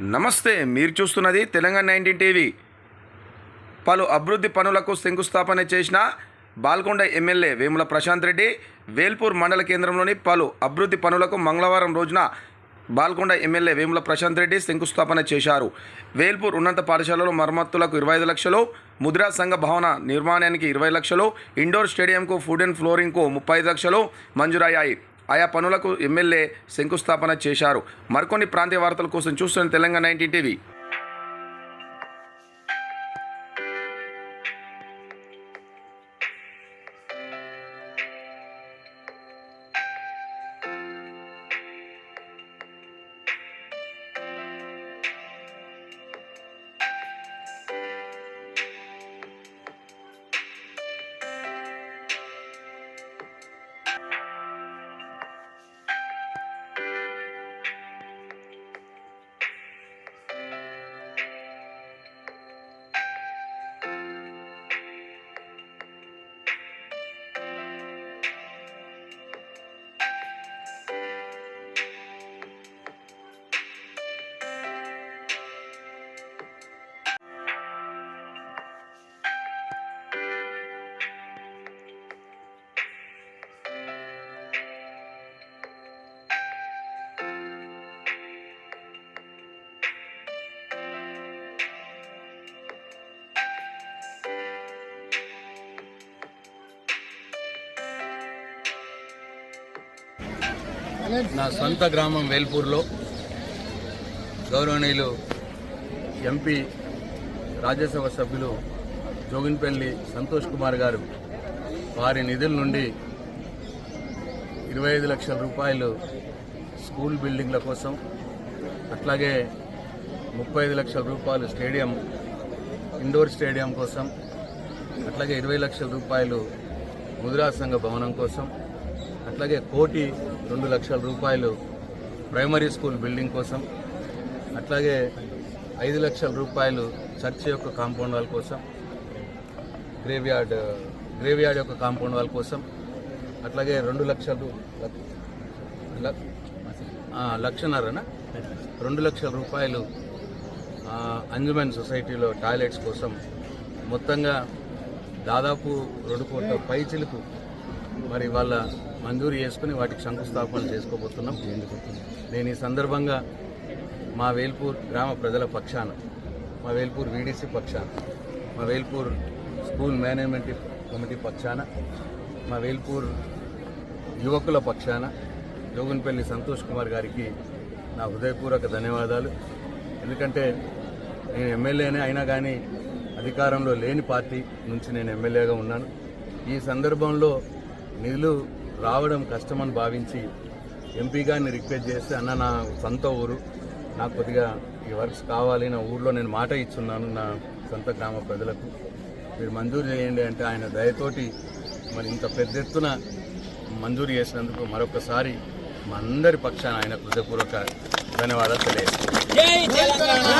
నమస్తే మీరు చూస్తున్నది తెలంగాణ నైన్టీన్ టీవీ. పలు అభివృద్ధి పనులకు శంకుస్థాపన చేసిన బాల్కొండ ఎమ్మెల్యే వేముల ప్రశాంత్ రెడ్డి వేల్పూర్ మండల కేంద్రంలోని పలు అభివృద్ధి పనులకు మంగళవారం రోజున బాల్కొండ ఎమ్మెల్యే వేముల ప్రశాంత్ రెడ్డి శంకుస్థాపన చేశారు. వేల్పూర్ ఉన్నత పాఠశాలలో మరమ్మతులకు ఇరవై ఐదు లక్షలు ముద్రా సంఘ భవన నిర్మాణానికి ఇరవై లక్షలు ఇండోర్ స్టేడియంకు ఫుడ్ అండ్ ఫ్లోరింగ్కు ముప్పై ఐదు లక్షలు మంజూరయ్యాయి. ఆయా పనులకు ఎమ్మెల్యే శంకుస్థాపన చేశారు. మరికొన్ని ప్రాంతీయ వార్తల కోసం చూస్తున్న తెలంగాణ నైన్టీన్ టీవీ. నా సొంత గ్రామం వేల్పూర్లో గౌరవనీయులు ఎంపీ రాజ్యసభ సభ్యులు జోగిన్పల్లి సంతోష్ కుమార్ గారు వారి నిధుల నుండి ఇరవై ఐదు లక్షల రూపాయలు స్కూల్ బిల్డింగ్ల కోసం అట్లాగే ముప్పై ఐదు లక్షల రూపాయలు స్టేడియం ఇండోర్ స్టేడియం కోసం అట్లాగే ఇరవై లక్షల రూపాయలు ముదిరా సంఘ భవనం కోసం అట్లాగే కోటి రెండు లక్షల రూపాయలు ప్రైమరీ స్కూల్ బిల్డింగ్ కోసం అట్లాగే ఐదు లక్షల రూపాయలు చర్చ్ యొక్క కాంపౌండ్ వాల్ కోసం గ్రేవ్యార్డ్ యార్డ్ యార్డ్ యొక్క కాంపౌండ్ వాల్ కోసం అట్లాగే రెండు లక్షలు లక్- లక్షన్నరనా? రెండు లక్షల రూపాయలు ఆ, అంజుమన్ సొసైటీలో టాయిలెట్స్ కోసం మొత్తంగా దాదాపు రెండు కోట్ల పైచిలకు మరి వాళ్ళ మంజూరు చేసుకుని వాటికి శంకుస్థాపనలు చేసుకోబోతున్నాం. నేను ఈ సందర్భంగా మా వేల్పూర్ గ్రామ ప్రజల పక్షాన మా వేల్పూర్ వీడీసీ పక్షాన మా వేల్పూర్ స్కూల్ మేనేజ్మెంట్ కమిటీ పక్షాన మా వేల్పూర్ యువకుల పక్షాన జోగున్పల్లి సంతోష్ కుమార్ గారికి నా హృదయపూర్వక ధన్యవాదాలు. ఎందుకంటే నేను ఎమ్మెల్యేనే అయినా కానీ అధికారంలో లేని పార్టీ నుంచి నేను ఎమ్మెల్యేగా ఉన్నాను. ఈ సందర్భంలో నిధులు రావడం కష్టమని భావించి ఎంపీ గారిని రిక్వెస్ట్ చేస్తే అన్న నా సొంత ఊరు నాకు కొద్దిగా ఈ వర్క్స్ కావాలి నా ఊర్లో నేను మాట ఇచ్చున్నాను నా సొంత గ్రామ ప్రజలకు. మీరు మంజూరు చేయండి అంటే ఆయన దయతోటి మరి ఇంత పెద్ద ఎత్తున మంజూరు చేసినందుకు మరొకసారి మా అందరి పక్షాన ఆయన హృదయపూర్వక ధన్యవాదాలు తెలియజేస్తాను